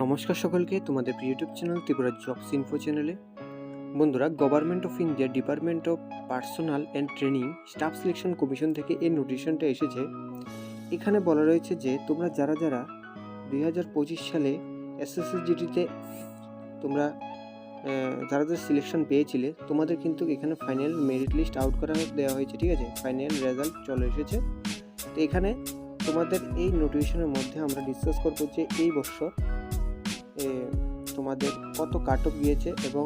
নমস্কার সকলকে তোমাদের YouTube channel Tripura jobs info চ্যানেলে বন্ধুরা government of India department of personnel and training staff selection commission থেকে এই নোটিশনটা এসেছে। এখানে বলা রয়েছে যে, তোমরা যারা যারা দুই হাজার পঁচিশ সালে এসএসএসজিটিতে তোমরা যারা যারা সিলেকশন পেয়েছিলে, তোমাদের কিন্তু এখানে ফাইনাল মেরিট লিস্ট আউট করা দেওয়া হয়েছে, ঠিক আছে? ফাইনাল রেজাল্ট চলে এসেছে। তো এখানে তোমাদের এই নোটিফিকেশনের মধ্যে আমরা ডিসকাস করব যে, এই বছর তোমাদের কত কাট অফ গিয়েছে এবং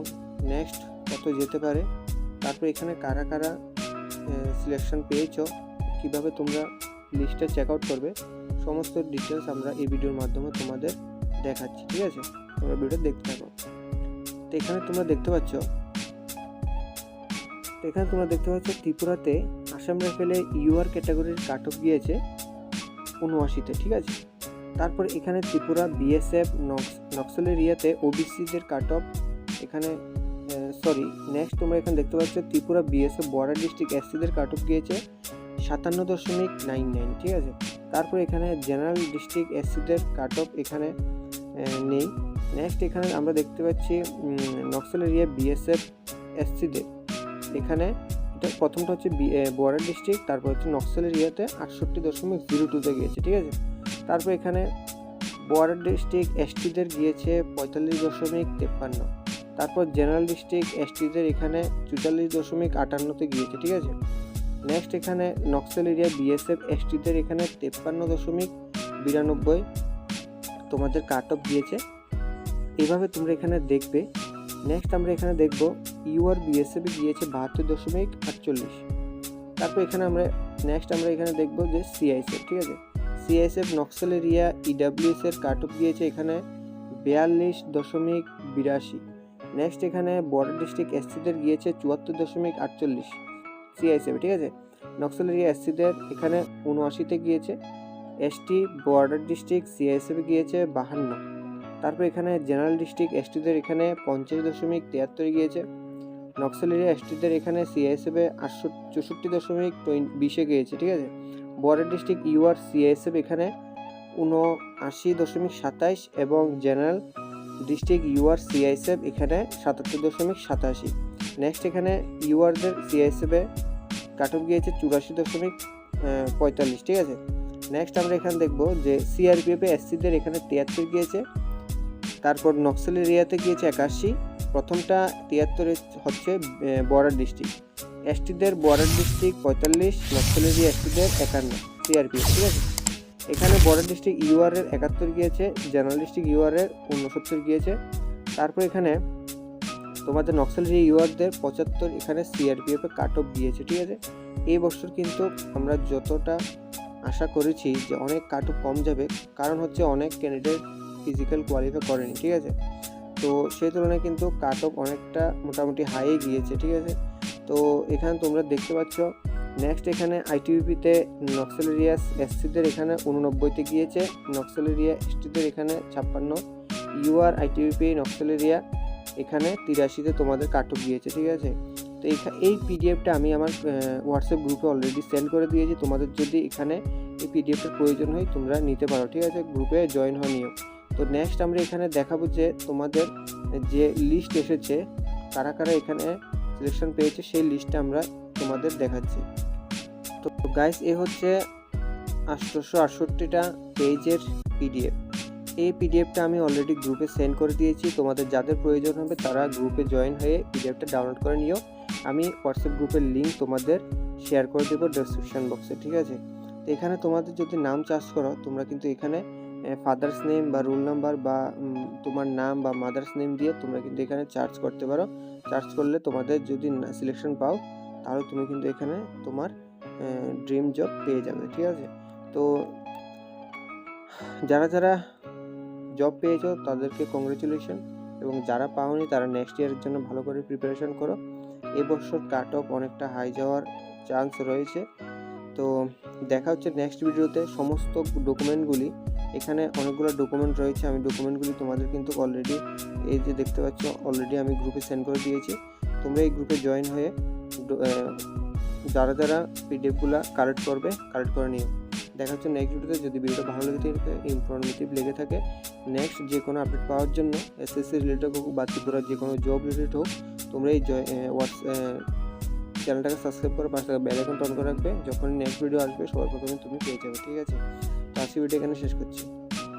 নেক্সট কত যেতে পারে? তারপর এখানে কারা কারা সিলেকশন পেয়েছ? কীভাবে তোমরা লিস্টটা চেক আউট করবে? সমস্ত ডিটেলস আমরা এই ভিডিওর মাধ্যমে তোমাদের দেখাচ্ছি, ঠিক আছে? তোমরা ভিডিও দেখতে থাকো। তো এখানে তোমরা দেখতে পাচ্ছ এখানে তোমরা দেখতে পাচ্ছ ত্রিপুরাতে আসাম রাইফেলে ইউআর ক্যাটাগরির কাট অফ গিয়েছে উনআশিতে, ঠিক আছে? তারপর এখানে ত্রিপুরা বিএসএফ নক্সল এরিয়াতে ওবিসিদের কাট অফ এখানে সরি নেক্সট তোমরা এখানে দেখতে পাচ্ছ ত্রিপুরা বিএসএফ বর্ডার ডিস্ট্রিক্ট এসসিদের কাট অফ গিয়েছে সাতান্ন দশমিক নাইন নাইন, ঠিক আছে? তারপর এখানে জেনারেল ডিস্ট্রিক্ট এসসিদের কাট অফ এখানে নেই। নেক্সট এখানে আমরা দেখতে পাচ্ছি নক্সল এরিয়া বিএসএফ এসসিদের এখানে এটা প্রথমটা হচ্ছে বর্ডার ডিস্ট্রিক্ট, তারপর হচ্ছে নক্সল এরিয়াতে আটষট্টি দশমিক জিরো টুতে গিয়েছে, ঠিক আছে? তারপর এখানে বর্ডার ডিস্ট্রিক্ট এসটিদের গিয়েছে পঁয়তাল্লিশ দশমিক তেপ্পান্ন। তারপর জেনারেল ডিস্ট্রিক্ট এসটিদের এখানে চুয়াল্লিশ দশমিক আটান্নতে গিয়েছে, ঠিক আছে? নেক্সট এখানে নক্সেল এরিয়া বিএসএফ এসটিদের এখানে তেপ্পান্ন দশমিক বিরানব্বই তোমাদের কাট অফ দিয়েছে। এইভাবে তোমরা এখানে দেখবে। নেক্সট আমরা এখানে দেখব ইউআর বিএসএফ গিয়েছে বাহাত্তর দশমিক আটচল্লিশ। তারপর এখানে আমরা নেক্সট আমরা এখানে দেখব যে সিআইসএফ ঠিক আছে? সিএসএফ নক্সেল এরিয়া ইডাব্লিউএস এর কাট অফ গিয়েছে এখানে বিয়াল্লিশ দশমিক বিরাশি। নেক্সট এখানে বর্ডার ডিস্ট্রিক্ট এসসিদের গিয়েছে চুয়াত্তর দশমিক আটচল্লিশ সিআইসএফ ঠিক আছে? নক্সেল এরিয়া এসসিদের এখানে উনআশিতে গিয়েছে। এসটি বর্ডার ডিস্ট্রিক্ট সিআইএসএফ গিয়েছে বাহান্ন। তারপর এখানে জেনারেল ডিস্ট্রিক্ট এসটিদের এখানে পঞ্চাশ দশমিক তিয়াত্তরে গিয়েছে। নক্সেল এরিয়া এসটিদের এখানে সিআইএসএফ আটশো চৌষট্টি দশমিক বিশে গিয়েছে, ঠিক আছে? বর্ডার ডিস্ট্রিক্ট ইউআর সিএসএফ এখানে উনআশি দশমিক সাতাইশ এবং জেনারেল ডিস্ট্রিক্ট ইউআর সিআইএসএফ এখানে সাতাত্তর দশমিক সাতাশি। নেক্সট এখানে ইউআরদের সিআইএসএফ কাট অফ গিয়েছে চুরাশি দশমিক পঁয়তাল্লিশ, ঠিক আছে? নেক্সট আমরা এখানে দেখব যে সিআরপিএফ এসসিদের এখানে তিয়াত্তর গিয়েছে, তারপর নক্সেল এরিয়াতে গিয়েছে একাশি। প্রথমটা তিয়াত্তর হচ্ছে বর্ডার ডিস্ট্রিক্ট। এসটিদের বর্ডার ডিস্ট্রিক্ট পঁয়তাল্লিশ নক্সেল এরিয়া এসটিদের একান্ন সিআরপিএফ ঠিক আছে? এখানে বর্ডার ডিস্ট্রিক্ট ইউআর এর একাত্তর গিয়েছে, জেনারেল ডিস্ট্রিক্ট ইউআর এর উনসত্তর গিয়েছে। তারপর এখানে তোমাদের নক্সেল ইউআরদের পঁচাত্তর, এখানে সিআরপিএফ কাট অফ দিয়েছে, ঠিক আছে? এই বছর কিন্তু আমরা যতটা আশা করেছি যে অনেক কাট অফ কম যাবে, কারণ হচ্ছে অনেক ক্যান্ডিডেট ফিজিক্যাল কোয়ালিফাই করেনি, ঠিক আছে? তো সেই তুলনায় কিন্তু কাট অফ অনেকটা মোটামুটি হাই গিয়েছে, ঠিক আছে? তো এখানে তোমরা দেখতে পাচ্ছ নেক্সট এখানে আইটিভিপিতে নক্সেল এরিয়া এসসিদের এখানে উননব্বইতে গিয়েছে, নক্সেলেরিয়া এসটিদের এখানে ছাপ্পান্ন ইউআর আইটিভিপি নক্সেল এরিয়া এখানে তিরাশিতে তোমাদের কাটক গিয়েছে, ঠিক আছে? তো এই পিডিএফটা আমি আমার হোয়াটসঅ্যাপ গ্রুপে অলরেডি সেন্ড করে দিয়েছি, তোমাদের যদি এখানে এই পিডিএফটার প্রয়োজন হয় তোমরা নিতে পারো, ঠিক আছে? গ্রুপে জয়েন হয়ে তো নেক্সট আমরা এখানে দেখাবো যে তোমাদের যে লিস্ট এসেছে, কারা কারা এখানে সিলেকশন পেয়েছে, সেই লিস্টটা আমরা তোমাদের দেখাচ্ছি। তো গাইস এ হচ্ছে আটশোশো আটষট্টিটা পেজের পিডিএফ এই পিডিএফটা আমি অলরেডি গ্রুপে সেন্ড করে দিয়েছি। তোমাদের যাদের প্রয়োজন হবে, তারা গ্রুপে জয়েন হয়ে পিডিএফটা ডাউনলোড করে নিও। আমি হোয়াটসঅ্যাপ গ্রুপের লিঙ্ক তোমাদের শেয়ার করে দেবো ডেসক্রিপশন বক্সে ঠিক আছে? তো এখানে তোমাদের যদি নাম চার্জ করো, তোমরা কিন্তু এখানে ফাদার্স নেম বা রোল নাম্বার বা তোমার নাম বা মাদার্স নেম দিয়ে তোমরা কিন্তু এখানে চার্জ করতে পারো। চার্জ করলে তোমাদের যদি সিলেকশন পাও, তাহলে তুমি কিন্তু এখানে তোমার ড্রিম জব পেয়ে যাবে, ঠিক আছে? তো, যারা যারা জব পেয়েছ, তাদেরকে কংগ্রেচুলেশন এবং যারা পাওনি, তারা নেক্সট ইয়ারের জন্য ভালো করে প্রিপারেশন করো। এবছর কাট অফ অনেকটা হাই যাওয়ার চান্স রয়েছে। তো, দেখা হচ্ছে নেক্সট ভিডিওতে সমস্ত ডকুমেন্টগুলি এখানে অনেকগুলো ডকুমেন্ট রয়েছে। আমি ডকুমেন্টগুলি তোমাদের কিন্তু অলরেডি এই যে দেখতে পাচ্ছ অলরেডি আমি গ্রুপে সেন্ড করে দিয়েছি। তোমরা এই গ্রুপে জয়েন হয়ে যারা যারা পিডিএফগুলো কালেক্ট করবে কালেক্ট করে নিও। দেখা হচ্ছে নেক্সট ভিডিওতে যদি ভিডিওটা ভালো লেগে থাকে ইনফরমেটিভ লেগে থাকে নেক্সট যে কোনো আপডেট পাওয়ার জন্য এসএসসি রিলেটেড হোক বা ত্রিপুরার যে কোনো জব রিলেটেড হোক, তোমরা এই চ্যানেলটাকে সাবস্ক্রাইব করে পাশে বেল আইকন অন করে রাখবে। যখন নেক্সট ভিডিও আসবে, সবার প্রথমে তুমি পেয়ে যাবে, ঠিক আছে? তো আজকে ভিডিও এখানে শেষ করছি।